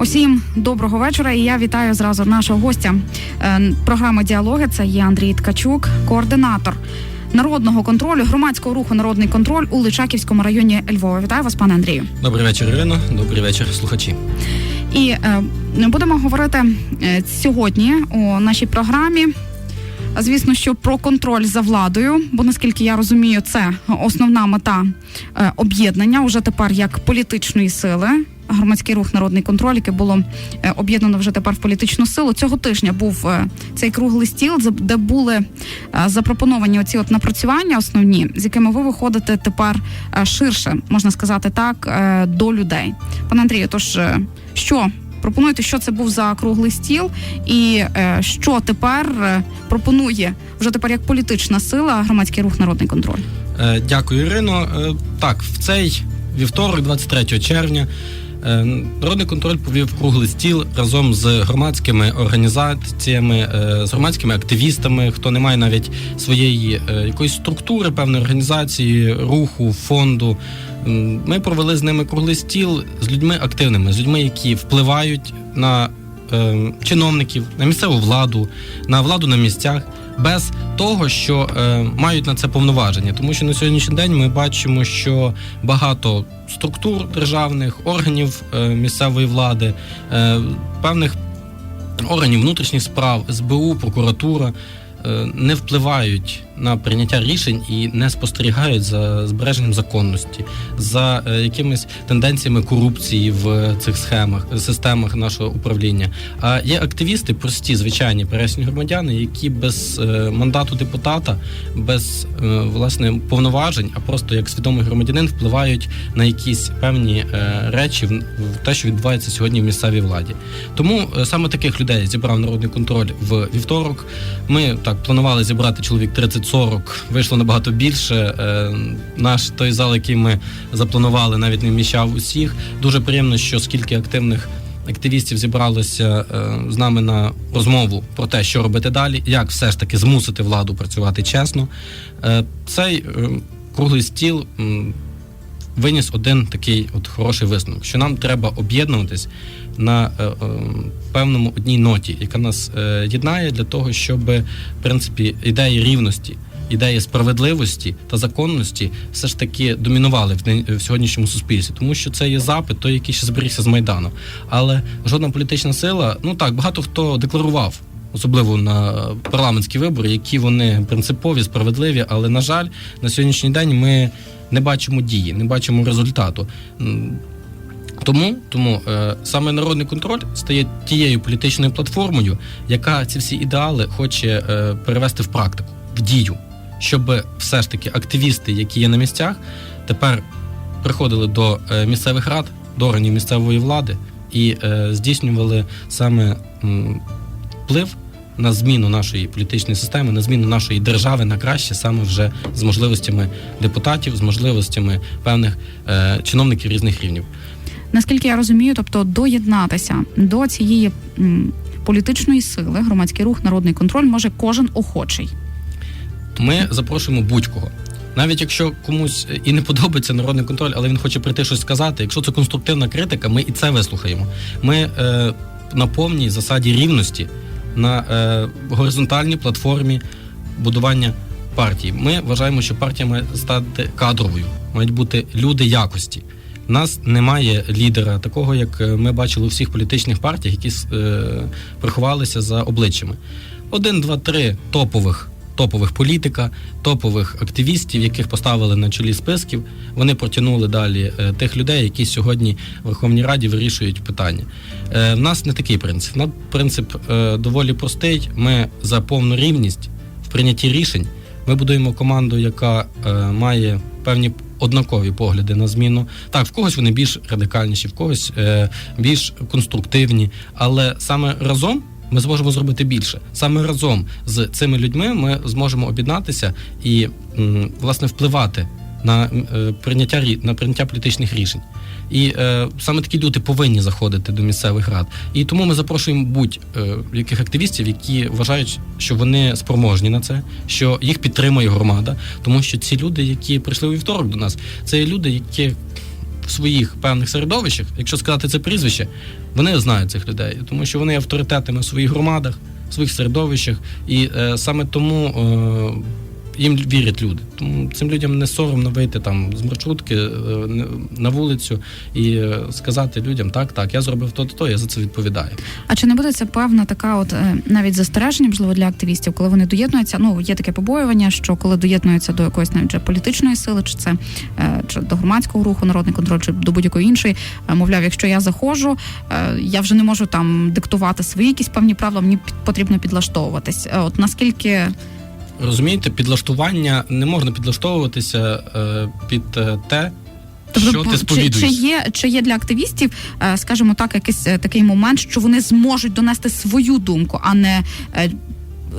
Усім доброго вечора. І я вітаю зразу нашого гостя е, програми Діалоги. Це є Андрій Ткачук, координатор народного контролю громадського руху Народний контроль у Личаківському районі Львова. Вітаю вас, пане Андрію. Добрий вечір, Ірино. Добрий вечір, слухачі. І е, будемо говорити е, сьогодні у нашій програмі. Звісно, що про контроль за владою, бо наскільки я розумію, це основна мета е, об'єднання уже тепер як політичної сили. Громадський рух народний контроль, яке було е, об'єднано вже тепер в політичну силу. Цього тижня був е, цей круглий стіл, де були е, запропоновані оці от напрацювання основні, з якими ви виходите тепер ширше, можна сказати так, до людей. Пане Андрію, тож що пропонуєте, що це був за круглий стіл, і що тепер пропонує вже тепер як політична сила громадський рух народний контроль? Дякую, Ірино. Так, в цей вівторок, 23 червня, Народний контроль повів круглий стіл разом з громадськими організаціями, е, з громадськими активістами, хто не має навіть своєї е, якоїсь структури, певної організації, руху, фонду. Ми провели з ними круглий стіл з людьми активними, з людьми, які впливають на е, чиновників, на місцеву владу, на владу на місцях, без того, що е, мають на це повноваження. Тому що на сьогоднішній день ми бачимо, що багато структур державних, органів е, місцевої влади, е, певних органів внутрішніх справ, СБУ, прокуратура. е, Не впливають на прийняття рішень і не спостерігають за збереженням законності, за е, якимись тенденціями корупції в цих схемах, системах нашого управління. А є активісти, прості, звичайні пересні громадяни, які без е, мандату депутата, без е, власне повноважень, а просто як свідомий громадянин впливають на якісь певні речі в, те, що відбувається сьогодні в місцевій владі. Тому саме таких людей зібрав народний контроль в вівторок. Ми так планували зібрати чоловік 30-40, вийшло набагато більше. Е, Наш той зал, який ми запланували, навіть не вміщав усіх. Дуже приємно, що скільки активних. Активістів зібралося е, з нами на розмову про те, що робити далі, як все ж таки змусити владу працювати чесно. Е, цей круглий стіл виніс один такий от хороший висновок, що нам треба об'єднуватись на е, е, певному одній ноті, яка нас е, єднає для того, щоб в принципі ідеї рівності. Ідеї справедливості та законності все ж таки домінували в, сьогоднішньому суспільстві, тому що це є запит, той, який ще зберігся з майдану. Але жодна політична сила, ну так багато хто декларував, особливо на парламентські вибори, які вони принципові, справедливі. Але на жаль, на сьогоднішній день ми не бачимо дії, не бачимо результату. Тому, тому е, саме народний контроль стає тією політичною платформою, яка ці всі ідеали хоче е, перевести в практику, в дію, щоб все ж таки активісти, які є на місцях, тепер приходили до е, місцевих рад, до органів місцевої влади і е, здійснювали саме вплив на зміну нашої політичної системи, на зміну нашої держави на краще, саме вже з можливостями депутатів, з можливостями певних е, чиновників різних рівнів. Наскільки я розумію, тобто доєднатися до цієї м, політичної сили громадський рух народний контроль може кожен охочий. Ми запрошуємо будь-кого. Навіть якщо комусь і не подобається народний контроль, але він хоче прийти щось сказати. Якщо це конструктивна критика, ми і це вислухаємо. Ми е, на повній засаді рівності, на е, горизонтальній платформі будування партії. Ми вважаємо, що партія має стати кадровою, мають бути люди якості. У нас немає лідера, такого як е, ми бачили у всіх політичних партіях, які е, приховалися за обличчями. Один, два, три топових топових політика, топових активістів, яких поставили на чолі списків. Вони протягнули далі е, тих людей, які сьогодні в Верховній Раді вирішують питання. Е, в нас не такий принцип. У нас принцип е, доволі простий. Ми за повну рівність в прийнятті рішень. Ми будуємо команду, яка має певні однакові погляди на зміну. Так, в когось вони більш радикальніші, в когось е, більш конструктивні, але саме разом. Ми зможемо зробити більше саме разом з цими людьми. Ми зможемо об'єднатися і власне впливати на е, прийняття на прийняття політичних рішень. І е, саме такі люди повинні заходити до місцевих рад. І тому ми запрошуємо будь-яких активістів, які вважають, що вони спроможні на це, що їх підтримує громада, тому що ці люди, які прийшли у вівторок до нас, це люди, які в своїх певних середовищах, якщо сказати це прізвище, вони знають цих людей, тому що вони авторитетами в своїх громадах, в своїх середовищах, і е, саме тому. Е, їм вірять люди. Тому цим людям не соромно вийти там з маршрутки е, на вулицю і е, сказати людям: так, так, я зробив то, то, то, я за це відповідаю. А чи не буде це певна така, от е, навіть застереження, можливо, для активістів, коли вони доєднуються? Ну є таке побоювання, що коли доєднуються до якоїсь навіть вже політичної сили, чи це чи до громадського руху, народний контроль, чи до будь-якої іншої, мовляв, якщо я заходжу, я вже не можу там диктувати свої якісь певні правила, мені потрібно підлаштовуватись. От наскільки Розумієте, підлаштування не можна підлаштовуватися е, під е, те, що Тобто, ти чи, сповідуєш. чи є чи є для активістів, е, скажімо так, якийсь такий момент, що вони зможуть донести свою думку, а не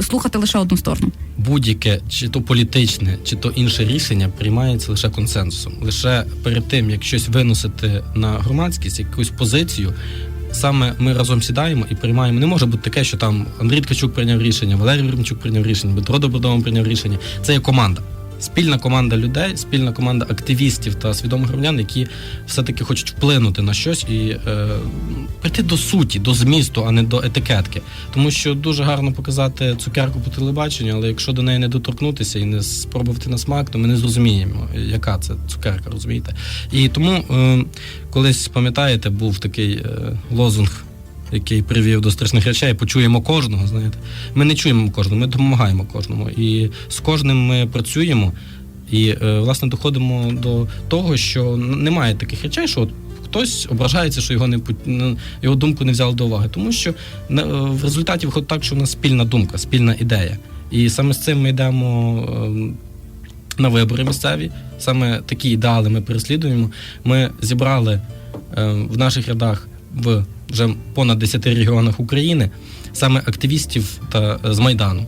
слухати лише одну сторону? будь-яке чи то політичне, чи то інше рішення приймається лише консенсусом. Лише перед тим, як щось виносити на громадськість, якусь позицію. Саме ми разом сідаємо і приймаємо. Не може бути таке, що там Андрій Ткачук прийняв рішення, Валерій Веремчук прийняв рішення, Дмитро Добродомов прийняв рішення. Це є команда. Спільна команда людей, спільна команда активістів та свідомих громадян, які все-таки хочуть вплинути на щось і е, прийти до суті, до змісту, а не до етикетки. Тому що дуже гарно показати цукерку по телебаченню, але якщо до неї не доторкнутися і не спробувати на смак, то ми не зрозуміємо, яка це цукерка, розумієте? І тому е, колись пам'ятаєте, був такий е, лозунг. Який привів до страшних речей, почуємо кожного. Знаєте, ми не чуємо кожного, ми допомагаємо кожному. І з кожним ми працюємо, і е, власне доходимо до того, що немає таких речей, що от хтось ображається, що його не його думку не взяли до уваги. Тому що е, в результаті виходить так, що в нас спільна думка, спільна ідея. І саме з цим ми йдемо. ем, на вибори місцеві, саме такі ідеали ми переслідуємо. Ми зібрали е, в наших рядах в вже понад 10 регіонах України саме активістів та е, з Майдану.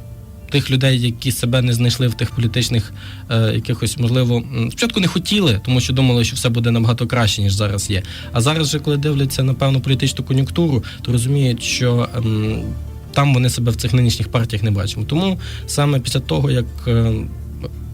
Тих людей, які себе не знайшли в тих політичних е, якихось, можливо, спочатку не хотіли, тому що думали, що все буде набагато краще, ніж зараз є. А зараз, же, коли дивляться на певну політичну кон'юнктуру, то розуміють, що ем, там вони себе в цих нинішніх партіях не бачимо. Тому саме після того, як е,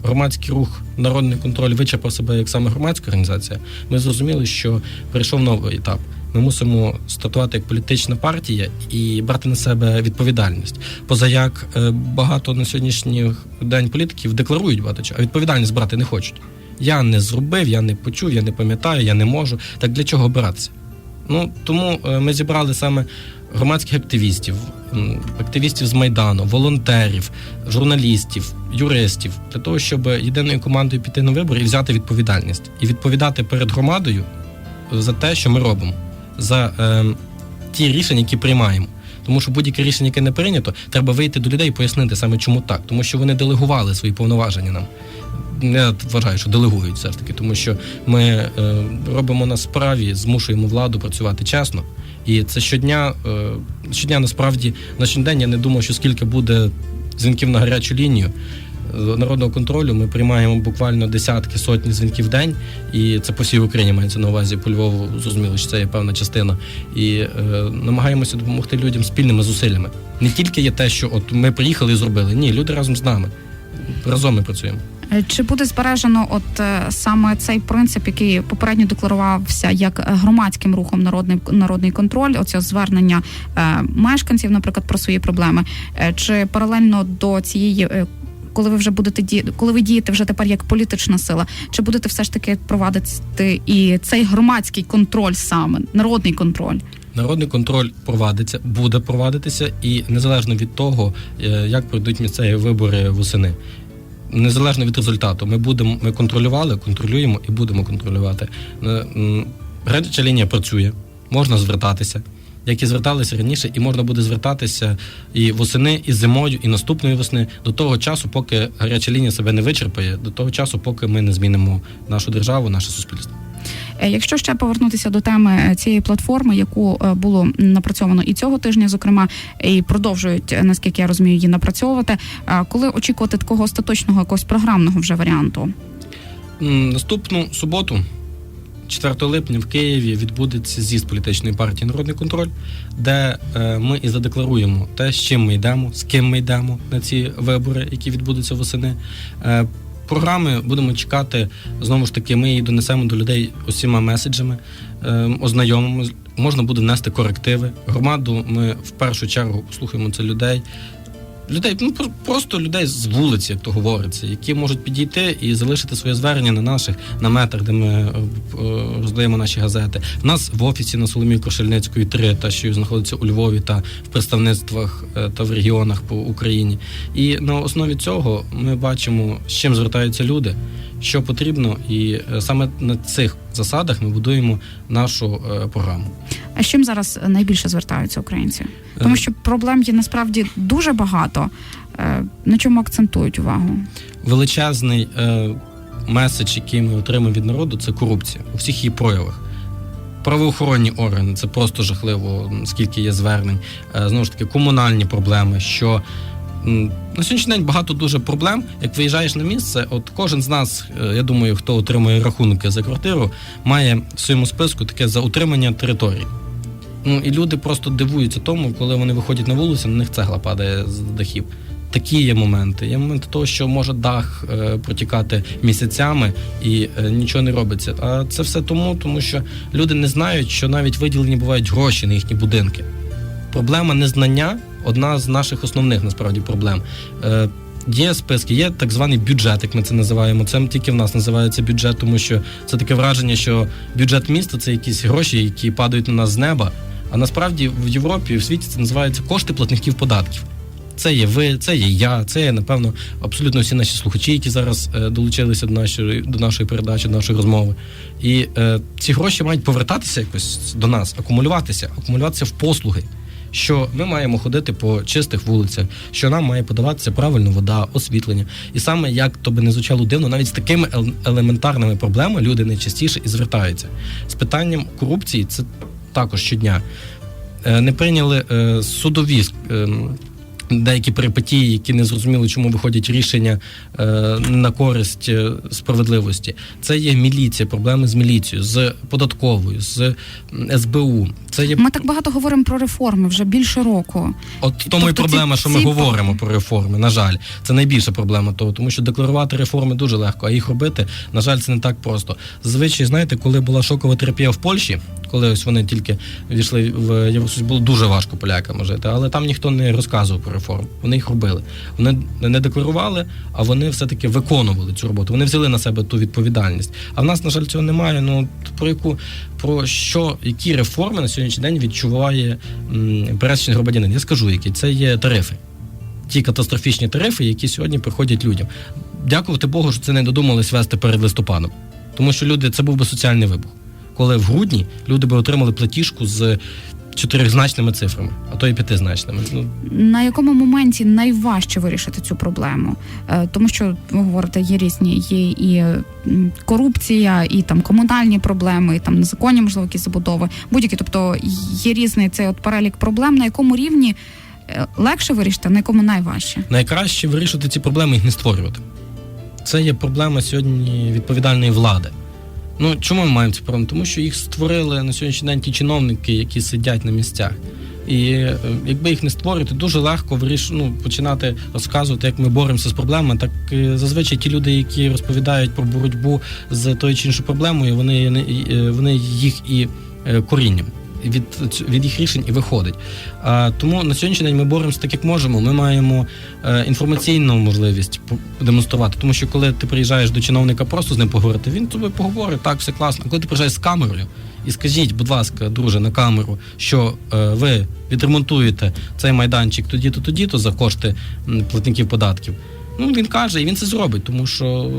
громадський рух Народний контроль вичерпав себе як саме громадська організація, ми зрозуміли, що прийшов новий етап. Ми мусимо стартувати як політична партія і брати на себе відповідальність. Позаяк е, багато на сьогоднішній день політиків декларують багато чого, а відповідальність брати не хочуть. Я не зробив, я не почув, я не пам'ятаю, я не можу. Так для чого братися? Ну тому е, ми зібрали саме громадських активістів, активістів з майдану, волонтерів, журналістів, юристів для того, щоб єдиною командою піти на вибори і взяти відповідальність і відповідати перед громадою за те, що ми робимо, за е, ті рішення, які приймаємо. Тому що будь-яке рішення, яке не прийнято, треба вийти до людей і пояснити саме чому так, тому що вони делегували свої повноваження нам. Я вважаю, що делегують все ж таки, тому що ми е, робимо на справі, змушуємо владу працювати чесно. І це щодня, е, щодня насправді на щодень я не думав, що скільки буде дзвінків на гарячу лінію е, народного контролю. Ми приймаємо буквально десятки сотні дзвінків в день, і це по всій Україні мається на увазі по Львову. Зрозуміло, що це є певна частина. І е, намагаємося допомогти людям спільними зусиллями. Не тільки є те, що от ми приїхали і зробили. Ні, люди разом з нами. Разом ми працюємо. Е, Чи буде збережено от е, саме цей принцип, який попередньо декларувався як громадським рухом народний народний контроль, оце звернення е, мешканців, наприклад, про свої проблеми? Чи паралельно до цієї, коли ви вже будете ді... коли ви дієте вже тепер як політична сила, чи будете все ж таки провадити і цей громадський контроль саме народний контроль? Народний контроль провадиться, буде провадитися, і незалежно від того, е, як пройдуть місцеві вибори восени. Незалежно від результату, ми будемо ми контролювали, контролюємо і будемо контролювати. Е, лінія працює, можна звертатися, як і зверталися раніше, і можна буде звертатися і восени, і зимою, і наступної весни до того часу, поки гаряча лінія себе не вичерпає, до того часу, поки ми не змінимо нашу державу, наше суспільство. Е, Якщо ще повернутися до теми е, цієї платформи, яку е, було напрацьовано і цього тижня, зокрема, і продовжують, наскільки я розумію, її напрацьовувати. Коли очікувати такого остаточного якогось програмного вже варіанту? Наступну суботу, 4 липня, в Києві відбудеться з'їзд політичної партії Народний контроль, де е, ми і задекларуємо те, з чим ми йдемо, з ким ми йдемо на ці вибори, які відбудуться восени. Е, програми будемо чекати. Знову ж таки, ми її донесемо до людей усіма меседжами, е, ознайомимо. Можна буде внести корективи. Громаду ми в першу чергу слухаємо це людей. Людей, ну просто людей з вулиці, як то говориться, які можуть підійти і залишити своє звернення на наших наметах, де ми е, е, роздаємо наші газети. У нас в офісі на Соломії Кошельницької 3, та що знаходиться у Львові та в представництвах е, та в регіонах по Україні. І на основі цього ми бачимо, з чим звертаються люди, що потрібно, і саме на цих засадах ми будуємо нашу е, програму. А з чим зараз найбільше звертаються українці? Тому Е, що проблем є насправді дуже багато. Е, На чому акцентують увагу? величезний меседж, який ми отримуємо від народу, це корупція у всіх її проявах. Правоохоронні органи це просто жахливо, скільки є звернень. Знову ж таки, комунальні проблеми. Що на сьогоднішній день багато дуже проблем. Як виїжджаєш на місце, от кожен з нас, е, я думаю, хто отримує рахунки за квартиру, має в своєму списку таке за утримання території. Ну і люди просто дивуються тому, коли вони виходять на вулицю, на них цегла падає з дахів. Такі є моменти. Є моменти того, що може дах е, протікати місяцями і е, нічого не робиться. А це все тому, тому що люди не знають, що навіть виділені бувають гроші на їхні будинки. Проблема незнання одна з наших основних насправді проблем. Е, Є списки, є так званий бюджет, як ми це називаємо. Це тільки в нас називається бюджет, тому що це таке враження, що бюджет міста це якісь гроші, які падають на нас з неба. А насправді в Європі і в світі це називається кошти платників податків. Це є ви, це є я, це є, напевно, абсолютно всі наші слухачі, які зараз е, долучилися до нашої, до нашої передачі, до нашої розмови. І е, ці гроші мають повертатися якось до нас, акумулюватися, акумулюватися в послуги. Що ми маємо ходити по чистих вулицях, що нам має подаватися правильно вода, освітлення. І саме як то би не звучало дивно, навіть з такими елементарними проблемами люди найчастіше і звертаються. З питанням корупції це також щодня. Е, Не прийняли е, судові е, деякі перипетії, які не зрозуміли, чому виходять рішення е, на користь е, справедливості. Це є міліція, проблеми з міліцією, з податковою, з СБУ. Це є Ми так багато говоримо про реформи вже більше року. От тому і Тобто ці- проблема, що ми ці- говоримо про реформи. На жаль, це найбільша проблема того, тому що декларувати реформи дуже легко, а їх робити, на жаль, це не так просто. Зазвичай, знаєте, коли була шокова терапія в Польщі, коли ось вони тільки війшли в Євросоюз, було дуже важко полякам жити, але там ніхто не розказував про реформи. Вони їх робили. Вони не декларували, а вони все-таки виконували цю роботу. Вони взяли на себе ту відповідальність. А в нас, на жаль, цього немає. Ну про яку про що, які реформи на сьогоднішній день відчуває пересічний громадянин? Я скажу, які це є тарифи. Ті катастрофічні тарифи, які сьогодні приходять людям. Дякувати Богу, що це не додумались вести перед листопадом. Тому що люди, це був би соціальний вибух. Коли в грудні люди би отримали платіжку з чотиризначними цифрами, а то і п'ятизначними. Ну, На якому моменті найважче вирішити цю проблему? Е, Тому що ви говорите, є різні, є і корупція, і там комунальні проблеми, і там незаконні, можливо, якісь забудови. Будь-які, тобто є різний цей от перелік проблем, на якому рівні е, легше вирішити, на якому найважче. найкраще вирішити ці проблеми їх не створювати. Це є проблема сьогодні відповідальної влади. Ну чому ми маємо ці проблеми? Тому що їх створили на сьогоднішній день ті чиновники, які сидять на місцях. І е, якби їх не створити, дуже легко виріш... ну, починати розказувати, як ми боремося з проблемами. Так е, зазвичай ті люди, які розповідають про боротьбу з тою чи іншою проблемою, вони, е, вони їх і корінням. Від, від їх рішень і виходить. Тому на сьогоднішній день ми боремося так, як можемо. Ми маємо е, інформаційну можливість демонструвати. Тому що коли ти приїжджаєш до чиновника просто з ним поговорити, він тобі поговорить, так, все класно. А коли ти приїжджаєш з камерою і скажіть, будь ласка, друже, на камеру, що е, ви відремонтуєте цей майданчик тоді-то, тоді-то за кошти платників податків. Ну, він каже, і він це зробить, тому що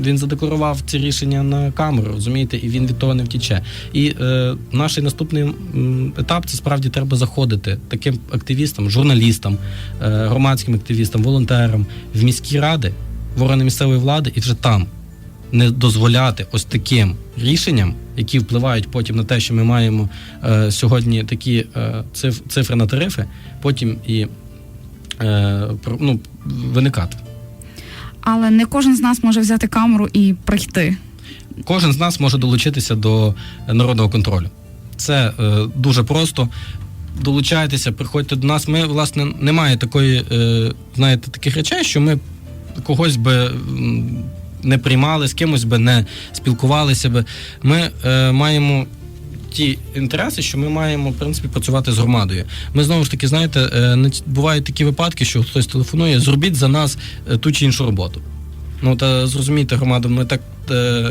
він задекларував ці рішення на камеру, розумієте, і він від того не втіче. І е, наш наступний етап це справді треба заходити таким активістам, журналістам, е, громадським активістам, волонтерам в міські ради, в органи місцевої влади, і вже там не дозволяти ось таким рішенням, які впливають потім на те, що ми маємо е, сьогодні такі е, циф, цифри на тарифи, потім і е, ну, виникати. Але не кожен з нас може взяти камеру і прийти. Кожен з нас може долучитися до народного контролю. Це е, дуже просто. Долучайтеся, приходьте до нас. Ми, власне, немає такої, е, знаєте, таких речей, що ми когось би не приймали, з кимось би не спілкувалися би. Ми е, маємо. Ті інтереси, що ми маємо в принципі працювати з громадою. Ми знову ж таки, знаєте, е, не бувають такі випадки, що хтось телефонує, зробіть за нас е, ту чи іншу роботу. Ну та зрозумійте, громада, ми так е,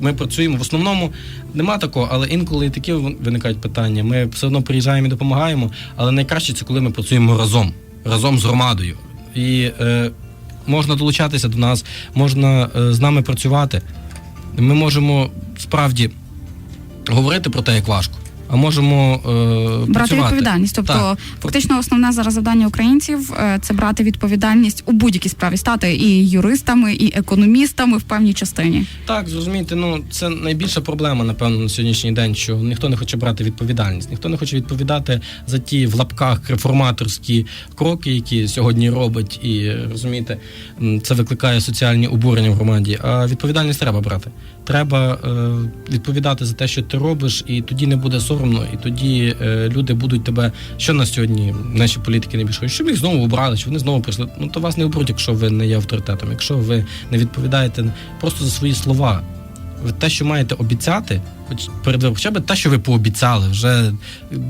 ми працюємо. В основному нема такого, але інколи такі виникають питання. Ми все одно приїжджаємо і допомагаємо. Але найкраще це коли ми працюємо разом, разом з громадою. І е, можна долучатися до нас, можна е, з нами працювати. Ми можемо справді говорити про те, як важко, а можемо е, Брати працювати. відповідальність. Тобто, Так. фактично, основне зараз завдання українців е, це брати відповідальність у будь-якій справі, стати і юристами, і економістами в певній частині. Так, зрозумієте, ну це найбільша проблема, напевно, на сьогоднішній день, що ніхто не хоче брати відповідальність, ніхто не хоче відповідати за ті в лапках реформаторські кроки, які сьогодні робить, і розумієте, це викликає соціальні обурення в громаді. А відповідальність треба брати. Треба е, відповідати за те, що ти робиш, і тоді не буде соромно, і тоді е, люди будуть тебе. Що на сьогодні наші політики не більше, щоб їх знову обрали, щоб вони знову прийшли. Ну то вас не оберуть, якщо ви не є авторитетом, якщо ви не відповідаєте просто за свої слова. Те, що маєте обіцяти, хоч перед хоча б те, що ви пообіцяли, вже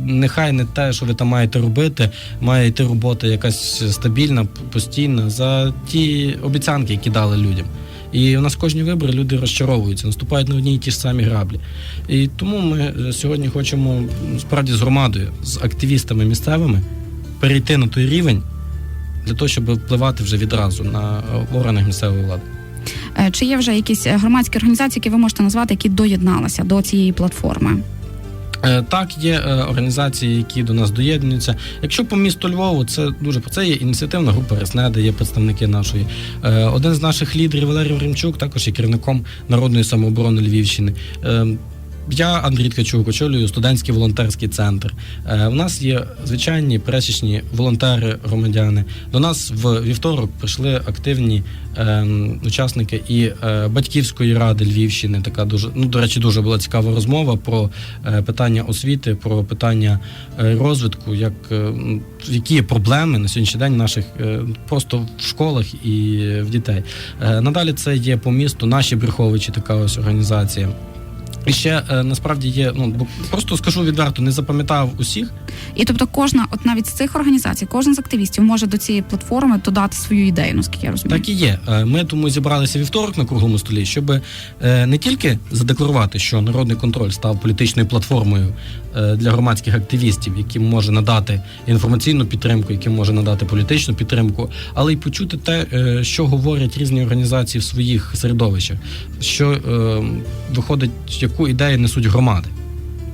нехай не те, що ви там маєте робити, має йти робота якась стабільна, постійна за ті обіцянки, які дали людям. І у нас кожні вибори люди розчаровуються, наступають на одні і ті ж самі граблі. І тому ми е, сьогодні хочемо справді з громадою, з активістами місцевими перейти на той рівень для того, щоб впливати вже відразу на е, органах місцевої влади. Е, Чи є вже якісь громадські організації, які ви можете назвати, які доєдналися до цієї платформи? Е, Так, є е, організації, які до нас доєднуються. Якщо по місту Львову, це дуже це є ініціативна група Реснеда, є представники нашої. Е, Один з наших лідерів Валерій Римчук, також є керівником народної самооборони Львівщини. Е, Я Андрій Ткачук, очолюю студентський волонтерський центр. Е, У нас є звичайні пересічні волонтери, громадяни. До нас в вівторок прийшли активні ем, учасники і е, батьківської ради Львівщини. Така дуже ну до речі, дуже була цікава розмова про е, питання освіти, про питання е, розвитку, як е, які є проблеми на сьогоднішній день наших е, просто в школах і в дітей. Е, Надалі це є по місту наші Брюховичі, така ось організація. І ще е, насправді є, ну просто скажу відверто, не запам'ятав усіх. І тобто, кожна, от навіть з цих організацій, кожен з активістів може до цієї платформи додати свою ідею, наскільки я розумію. Так і є. Е, Ми тому зібралися вівторок на круглому столі, щоб е, не тільки задекларувати, що народний контроль став політичною платформою для громадських активістів, яким може надати інформаційну підтримку, яким може надати політичну підтримку, але й почути те, що говорять різні організації в своїх середовищах, що виходить, яку ідею несуть громади.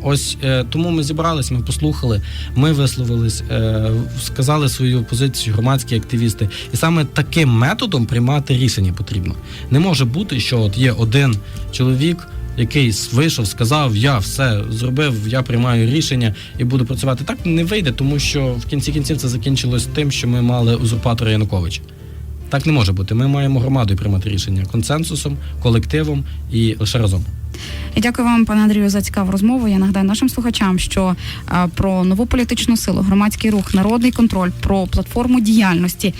Ось е, тому ми зібрались, ми послухали, ми висловились, е, сказали свою позицію громадські активісти, і саме таким методом приймати рішення потрібно. Не може бути, що от є один чоловік, який вийшов, сказав: Я все зробив, я приймаю рішення і буду працювати. Так не вийде, тому що в кінці кінців це закінчилось тим, що ми мали узурпатора Януковича. Так не може бути. Ми маємо громадою приймати рішення консенсусом, колективом і лише разом. І дякую вам, пане Андрію, за цікаву розмову. Я нагадаю нашим слухачам, що е, про нову політичну силу, громадський рух, народний контроль, про платформу діяльності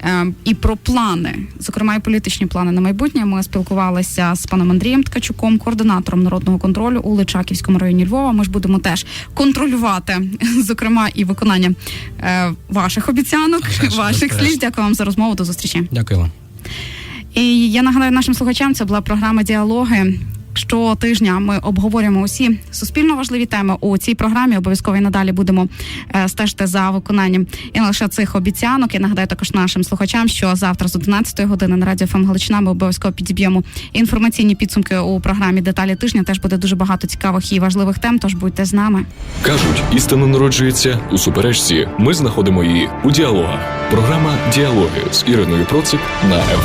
е, і про плани, зокрема і політичні плани на майбутнє. Ми спілкувалися з паном Андрієм Ткачуком, координатором народного контролю у Личаківському районі Львова. Ми ж будемо теж контролювати, зокрема, і виконання е, ваших обіцянок, А ваших слів. Дякую вам за розмову. До зустрічі. Дякую вам. І я нагадаю нашим слухачам, це була програма Діалоги. Щотижня ми обговорюємо усі суспільно важливі теми у цій програмі. Обов'язково і надалі будемо е, стежити за виконанням і не лише цих обіцянок. Я нагадаю також нашим слухачам, що завтра з 11 години на радіо ФМ Галичина ми обов'язково підіб'ємо інформаційні підсумки у програмі Деталі тижня. Теж буде дуже багато цікавих і важливих тем. Тож будьте з нами. Кажуть, істина народжується у суперечці. Ми знаходимо її у діалогах. Програма Діалоги з Іриною Процик на